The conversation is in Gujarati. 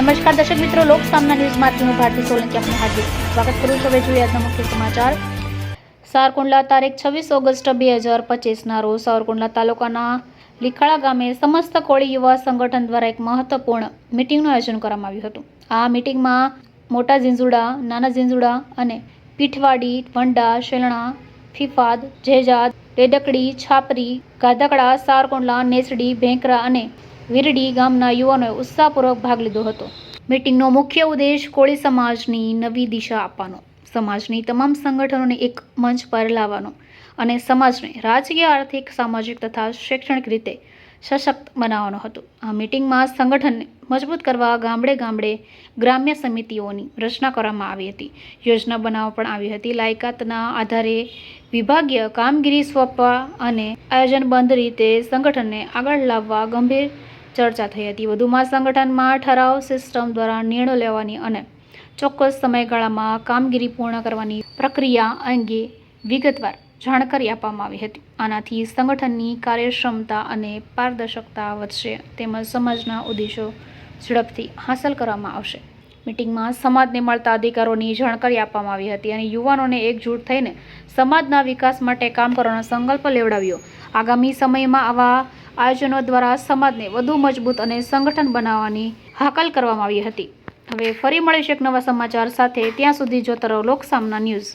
નમસ્કાર દર્શક મિત્રો, લોક સામના ન્યૂઝ હું ભારતી સોલંકી આપનું હાર્દિક સ્વાગત કરું છું. હવે જોઈએ આજના મુખ્ય સમાચાર. સારકુંડલા તારીખ છવ્વીસ ઓગસ્ટ બે હજાર પચીસના રોજ સારકુંડલા તાલુકાના લીખાળા ગામે સમસ્ત કોળી યુવા સંગઠન દ્વારા એક મહત્વપૂર્ણ મિટિંગનું આયોજન કરવામાં આવ્યું હતું. આ મિટિંગમાં મોટા ઝીંઝુડા, નાના ઝીંઝુડા અને પીઠવાડી, વંડા, શેલણા, ફીફાદ, જેજાદ રેડકડી છાપરી, ગાધકડા સારકુંડલા નેસડી, ભેંકરા અને વીરડી ગામના યુવાનોએ ઉત્સાહપૂર્વક ભાગ લીધો હતો. મિટિંગનો મુખ્ય ઉદ્દેશ કોળી સમાજની નવી દિશા આપવાનો, સમાજની તમામ સંગઠનોને એક મંચ પર લાવવાનો અને સમાજને રાજકીય, આર્થિક, સામાજિક તથા શૈક્ષણિક રીતે સશક્ત બનાવવાનો હતો. આ મિટિંગમાં સંગઠનને મજબૂત કરવા ગામડે ગામડે ગ્રામ્ય સમિતિઓની રચના કરવામાં આવી હતી. યોજના બનાવવા પણ આવી હતી. લાયકાતના આધારે વિભાગીય કામગીરી સોંપવા અને આયોજનબંધ રીતે સંગઠનને આગળ લાવવા ગંભીર ચર્ચા થઈ હતી. વધુમાં સંગઠનમાં ઠરાવ સિસ્ટમ દ્વારા નિર્ણય લેવાની અને ચોક્કસ સમયગાળામાં કામગીરી પૂર્ણ કરવાની પ્રક્રિયા અંગે વિગતવાર જાણકારી આપવામાં આવી હતી. આનાથી સંગઠનની કાર્યક્ષમતા અને પારદર્શકતા વધશે તેમજ સમાજના ઉદ્દેશો ઝડપથી હાંસલ કરવામાં આવશે. મિટિંગમાં સમાજને મળતા અધિકારોની જાણકારી આપવામાં આવી હતી અને યુવાનોને એકજૂટ થઈને સમાજના વિકાસ માટે કામ કરવાનો સંકલ્પ લેવડાવ્યો. આગામી સમયમાં આવા આયોજનો દ્વારા સમાજને વધુ મજબૂત અને સંગઠન બનાવવાની હાકલ કરવામાં આવી હતી. હવે ફરી મળીશું એક નવા સમાચાર સાથે. ત્યાં સુધી જોતા રહો લોક સામના ન્યૂઝ.